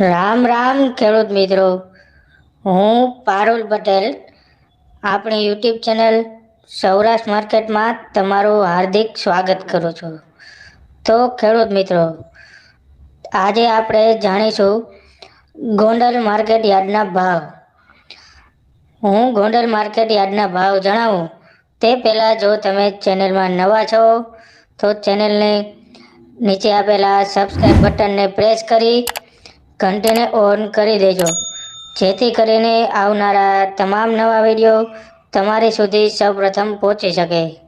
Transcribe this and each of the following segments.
રામ રામ ખેડૂત મિત્રો. હું પારુલ પટેલ. આપણી યુટ્યુબ ચેનલ સૌરાષ્ટ્ર માર્કેટમાં તમારું હાર્દિક સ્વાગત કરું છું. તો ખેડૂત મિત્રો, આજે આપણે જાણીશું ગોંડલ માર્કેટ યાર્ડના ભાવ. હું ગોંડલ માર્કેટ યાર્ડના ભાવ જણાવું. તે પહેલાં જો તમે ચેનલમાં નવા છો, તો ચેનલને નીચે આપેલા સબસ્ક્રાઈબ બટનને પ્રેસ કરી ઘંટીને ઓન કરી દેજો. જેથી કરીને આવનારા તમામ નવા વીડિયો તમારી સુધી સૌપ્રથમ પહોંચી શકે.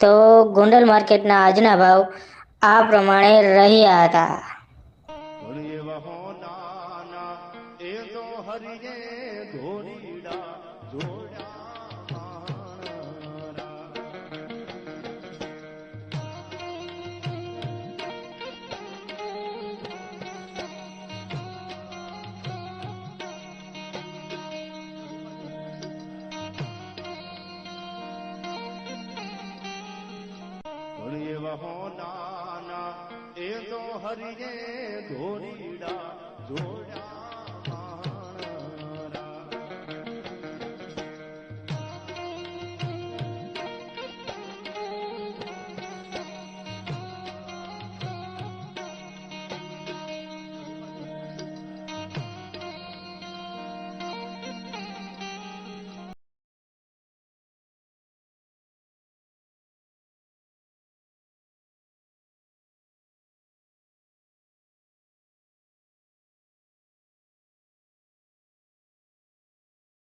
તો ગોંડલ માર્કેટના આજના ભાવ આ પ્રમાણે રહ્યા હતા. એ પણ એવા હોનાના એ તો હરિયે ધોરીડા. જોડ્યા